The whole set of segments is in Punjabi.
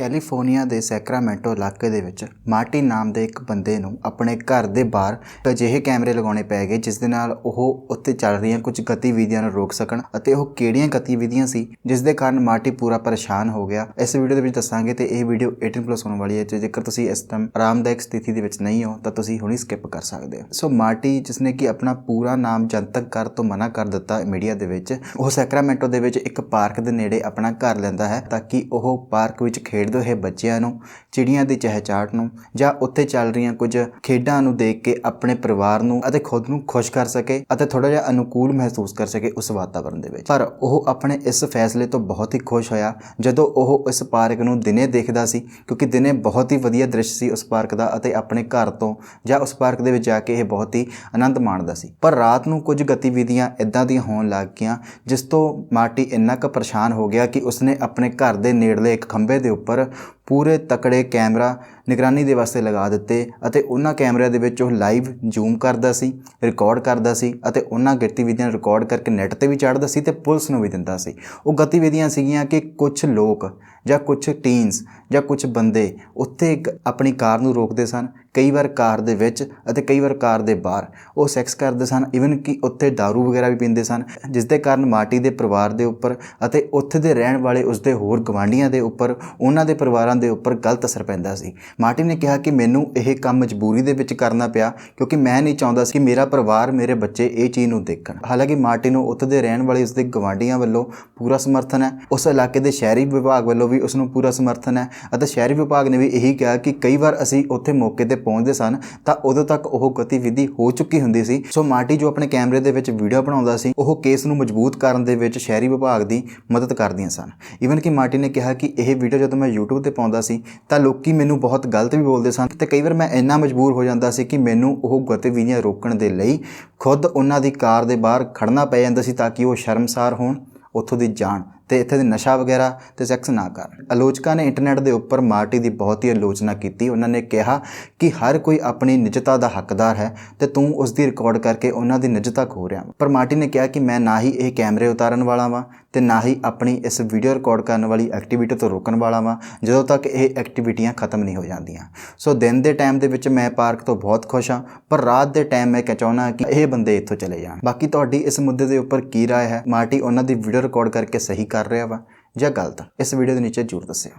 ਕੈਲੀਫੋਰਨੀਆ ਦੇ ਸੈਕਰਾਮੈਂਟੋ ਇਲਾਕੇ ਦੇ ਵਿੱਚ ਮਾਰਟੀ ਨਾਮ ਦੇ ਇੱਕ ਬੰਦੇ ਨੂੰ ਆਪਣੇ ਘਰ ਦੇ ਬਾਹਰ ਅਜਿਹੇ ਕੈਮਰੇ ਲਗਾਉਣੇ ਪੈ ਗਏ ਜਿਸ ਦੇ ਨਾਲ ਉਹ ਉੱਥੇ ਚੱਲ ਰਹੀਆਂ ਕੁਝ ਗਤੀਵਿਧੀਆਂ ਨੂੰ ਰੋਕ ਸਕਣ ਅਤੇ ਉਹ ਕਿਹੜੀਆਂ ਗਤੀਵਿਧੀਆਂ ਸੀ ਜਿਸ ਦੇ ਕਾਰਨ ਮਾਰਟੀ ਪੂਰਾ ਪਰੇਸ਼ਾਨ ਹੋ ਗਿਆ। ਇਸ ਵੀਡੀਓ ਦੇ ਵਿੱਚ ਦੱਸਾਂਗੇ ਤੇ ਇਹ ਵੀਡੀਓ 18 ਪਲੱਸ ਹੋਣ ਵਾਲੀ ਹੈ, ਤੇ ਜੇਕਰ ਤੁਸੀਂ ਇਸ ਟਾਈਮ ਆਰਾਮਦਾਇਕ ਸਥਿਤੀ ਦੇ ਵਿੱਚ ਨਹੀਂ ਹੋ, ਤਾਂ ਤੁਸੀਂ ਹੁਣੀ ਸਕਿਪ ਕਰ ਸਕਦੇ ਹੋ। ਸੋ ਮਾਰਟੀ ਜਿਸ ਨੇ ਕਿ ਆਪਣਾ ਪੂਰਾ ਨਾਮ ਜਨਤਕ ਕਰ ਤੋਂ ਮਨਾ ਕਰ ਦਿੱਤਾ ਮੀਡੀਆ ਦੇ ਵਿੱਚ, ਉਹ ਸੈਕਰਾਮੈਂਟੋ ਦੇ ਵਿੱਚ ਇੱਕ ਪਾਰਕ ਦੇ ਨੇੜੇ ਆਪਣਾ ਘਰ ਲੈਂਦਾ ਹੈ, ਤਾਂ ਕਿ ਉਹ ਪਾਰਕ ਵਿੱਚ ਖੇਡ ਖੇਡਦੇ ਹੋਏ ਬੱਚਿਆਂ ਨੂੰ, ਚਿੜੀਆਂ ਦੀ ਚਹਿਚਾਹਟ ਨੂੰ ਜਾਂ ਉੱਥੇ ਚੱਲ ਰਹੀਆਂ ਕੁਝ ਖੇਡਾਂ ਨੂੰ ਦੇਖ ਕੇ ਆਪਣੇ ਪਰਿਵਾਰ ਨੂੰ ਅਤੇ ਖੁਦ ਨੂੰ ਖੁਸ਼ ਕਰ ਸਕੇ ਅਤੇ ਥੋੜਾ ਜਿਹਾ ਅਨੁਕੂਲ ਮਹਿਸੂਸ ਕਰ ਸਕੇ ਉਸ ਵਾਤਾਵਰਣ ਦੇ ਵਿੱਚ। ਪਰ ਉਹ ਆਪਣੇ ਇਸ ਫੈਸਲੇ ਤੋਂ ਬਹੁਤ ਹੀ ਖੁਸ਼ ਹੋਇਆ ਜਦੋਂ ਉਹ ਇਸ ਪਾਰਕ ਨੂੰ ਦਿਨੇ ਦੇਖਦਾ ਸੀ, ਕਿਉਂਕਿ ਦਿਨੇ ਬਹੁਤ ਹੀ ਵਧੀਆ ਦ੍ਰਿਸ਼ ਸੀ ਉਸ ਪਾਰਕ ਦਾ ਅਤੇ ਆਪਣੇ ਘਰ ਤੋਂ ਜਾਂ ਉਸ ਪਾਰਕ ਦੇ ਵਿੱਚ ਜਾ ਕੇ ਇਹ ਬਹੁਤ ਹੀ ਆਨੰਦ ਮਾਣਦਾ ਸੀ। ਪਰ ਰਾਤ ਨੂੰ ਕੁਝ ਗਤੀਵਿਧੀਆਂ ਇਦਾਂ ਦੀਆਂ ਹੋਣ ਲੱਗ ਗਈਆਂ, ਜਿਸ ਤੋਂ ਮਾਰਟੀ ਇੰਨਾ ਕੁ ਪਰੇਸ਼ਾਨ ਹੋ ਗਿਆ ਕਿ ਉਸਨੇ ਆਪਣੇ ਘਰ ਦੇ ਨੇੜਲੇ ਇੱਕ ਖੰਭੇ ਦੇ ਉੱਪਰ ਪੂਰੇ ਤਕੜੇ ਕੈਮਰਾ ਨਿਗਰਾਨੀ ਦੇ ਵਾਸਤੇ ਲਗਾ ਦਿੱਤੇ ਅਤੇ ਉਹਨਾਂ ਕੈਮਰਿਆਂ ਦੇ ਵਿੱਚ ਉਹ ਲਾਈਵ ਜ਼ੂਮ ਕਰਦਾ ਸੀ, ਰਿਕਾਰਡ ਕਰਦਾ ਸੀ ਅਤੇ ਉਹਨਾਂ ਗਤੀਵਿਧੀਆਂ ਨੂੰ ਰਿਕਾਰਡ ਕਰਕੇ ਨੈੱਟ ਤੇ ਵੀ ਚੜ੍ਹਦਾ ਸੀ ਤੇ ਪੁਲਿਸ ਨੂੰ ਵੀ ਦਿੰਦਾ ਸੀ। ਉਹ ਗਤੀਵਿਧੀਆਂ ਸੀਗੀਆਂ ਕਿ ਕੁਝ ਲੋਕ ਜਾਂ ਕੁਝ ਟੀਨਸ ਜਾਂ ਕੁਝ ਬੰਦੇ ਉੱਥੇ ਆਪਣੀ ਕਾਰ ਨੂੰ ਰੋਕਦੇ ਸਨ ਕਈ ਵਾਰ ਕਾਰ ਦੇ ਵਿੱਚ ਅਤੇ ਕਈ ਵਾਰ ਕਾਰ ਦੇ ਬਾਹਰ। ਉਹ ਸੈਕਸ ਕਰਦੇ ਸਨ ਇਵਨ ਕਿ ਉੱਥੇ दारू ਵਗੈਰਾ ਵੀ ਪੀਂਦੇ ਸਨ, ਜਿਸ ਦੇ ਕਾਰਨ ਮਾਰਟੀ ਦੇ ਪਰਿਵਾਰ ਦੇ ਉੱਪਰ ਅਤੇ ਉੱਥੇ ਦੇ ਰਹਿਣ ਵਾਲੇ ਉਸਦੇ ਹੋਰ ਗਵਾਂਢੀਆਂ ਦੇ ਉੱਪਰ, ਉਹਨਾਂ ਦੇ ਪਰਿਵਾਰਾਂ ਦੇ ਉੱਪਰ ਗਲਤ ਅਸਰ ਪੈਂਦਾ ਸੀ। ਮਾਰਟੀ ਨੇ ਕਿਹਾ ਕਿ ਮੈਨੂੰ ਇਹ ਕੰਮ ਮਜਬੂਰੀ ਦੇ ਵਿੱਚ ਕਰਨਾ ਪਿਆ, ਕਿਉਂਕਿ ਮੈਂ ਨਹੀਂ ਚਾਹੁੰਦਾ ਸੀ ਕਿ ਮੇਰਾ ਪਰਿਵਾਰ, ਮੇਰੇ ਬੱਚੇ ਇਹ ਚੀਜ਼ ਨੂੰ ਦੇਖਣ। ਹਾਲਾਂਕਿ ਮਾਰਟੀ ਨੂੰ ਉੱਥੇ ਦੇ ਰਹਿਣ ਵਾਲੇ ਉਸਦੇ ਗਵਾਂਢੀਆਂ ਵੱਲੋਂ ਪੂਰਾ ਸਮਰਥਨ ਹੈ। ਉਸ ਇਲਾਕੇ ਦੇ ਸ਼ਹਿਰੀ ਵਿਭਾਗ ਵੱਲੋਂ ਵੀ ਉਸ ਨੂੰ ਪੂਰਾ ਸਮਰਥਨ ਹੈ ਅਤੇ ਸ਼ਹਿਰੀ ਵਿਭਾਗ ਨੇ ਵੀ ਇਹੀ ਕਿਹਾ ਕਿ ਕਈ ਵਾਰ ਅਸੀਂ ਉੱਥੇ ਮੌਕੇ ਤੇ ਪਹੁੰਚਦੇ ਸਨ, ਤਾਂ ਉਦੋਂ ਤੱਕ ਉਹ ਗਤੀਵਿਧੀ ਹੋ ਚੁੱਕੀ ਹੁੰਦੀ ਸੀ। ਸੋ ਮਾਰਟੀ ਜੋ ਆਪਣੇ ਕੈਮਰੇ ਦੇ ਵਿੱਚ ਵੀਡੀਓ ਬਣਾਉਂਦਾ ਸੀ, ਉਹ ਕੇਸ ਨੂੰ ਮਜ਼ਬੂਤ ਕਰਨ ਦੇ ਵਿੱਚ ਸ਼ਹਿਰੀ ਵਿਭਾਗ ਦੀ ਮਦਦ ਕਰਦੀਆਂ ਸਨ। ਈਵਨ ਕਿ ਮਾਰਟੀ ਨੇ ਕਿਹਾ ਕਿ ਇਹ ਵੀਡੀਓ ਜਦੋਂ ਮੈਂ YouTube ਤੇ ਪਾਉਂਦਾ ਸੀ, ਤਾਂ ਲੋਕੀ ਮੈਨੂੰ ਬਹੁਤ ਗਲਤ ਵੀ ਬੋਲਦੇ ਸਨ ਤੇ ਕਈ ਵਾਰ ਮੈਂ ਇੰਨਾ ਮਜਬੂਰ ਹੋ ਜਾਂਦਾ ਸੀ ਕਿ ਮੈਨੂੰ ਉਹ ਗਤੀਵਿਧੀਆਂ ਰੋਕਣ ਦੇ ਲਈ ਖੁਦ ਉਹਨਾਂ ਦੀ ਕਾਰ ਦੇ ਬਾਹਰ ਖੜਨਾ ਪੈ ਜਾਂਦਾ ਸੀ ਤਾਂ ਕਿ ਉਹ ਸ਼ਰਮਸਾਰ ਹੋਣ, ਉੱਥੋਂ ਦੀ ਜਾਣ ਤੇ ਇੱਥੇ ਦੇ ਨਸ਼ਾ ਵਗੈਰਾ ਤੇ ਸੈਕਸ ਨਾ ਕਰਨ ਆਲੋਚਕਾਂ ਨੇ ਇੰਟਰਨੈਟ ਦੇ ਉੱਪਰ ਮਾਰਟੀ ਦੀ ਬਹੁਤ ਹੀ ਆਲੋਚਨਾ ਕੀਤੀ ਉਹਨਾਂ ਨੇ ਕਿਹਾ ਕਿ ਹਰ ਕੋਈ ਆਪਣੀ ਨਿਜਤਾ ਦਾ ਹੱਕਦਾਰ ਹੈ ਤੇ ਤੂੰ ਉਸ ਦੀ ਰਿਕਾਰਡ ਕਰਕੇ ਉਹਨਾਂ ਦੀ ਨਿਜਤਾ ਖੋ ਰਿਹਾ ਪਰ ਮਾਰਟੀ ਨੇ ਕਿਹਾ ਕਿ ਮੈਂ ਨਾ ਹੀ ਇਹ ਕੈਮਰੇ ਉਤਾਰਨ ਵਾਲਾ ਵਾਂ ਤੇ ਨਾ ਹੀ ਆਪਣੀ ਇਸ ਵੀਡੀਓ ਰਿਕਾਰਡ ਕਰਨ ਵਾਲੀ ਐਕਟੀਵਿਟੀ ਤੋਂ ਰੋਕਣ ਵਾਲਾ ਵਾਂ ਜਦੋਂ ਤੱਕ ਇਹ ਐਕਟੀਵਿਟੀਆਂ ਖਤਮ ਨਹੀਂ ਹੋ ਜਾਂਦੀਆਂ ਸੋ ਦਿਨ ਦੇ ਟਾਈਮ ਦੇ ਵਿੱਚ ਮੈਂ ਪਾਰਕ ਤੋਂ ਬਹੁਤ ਖੁਸ਼ ਹਾਂ ਪਰ ਰਾਤ ਦੇ ਟਾਈਮ ਮੈਂ ਕਹਿ ਚਾਹੁੰਦਾ ਕਿ ਇਹ ਬੰਦੇ ਇੱਥੋਂ ਚਲੇ ਜਾਣ ਬਾਕੀ ਤੁਹਾਡੀ ਇਸ ਮੁੱਦੇ ਦੇ ਉੱਪਰ ਕੀ رائے ਹੈ ਮਾਰਟੀ ਉਹਨਾਂ ਦੀ ਵੀਡੀਓ ਰਿਕਾਰਡ ਕਰਕੇ ਸਹੀ ਕਰ ਰਿਹਾ ਵਾ ਜਾਂ ਗਲਤ ਇਸ ਵੀਡੀਓ ਦੇ ਨੀਚੇ ਜ਼ਰੂਰ ਦੱਸਿਓ।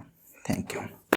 Thank you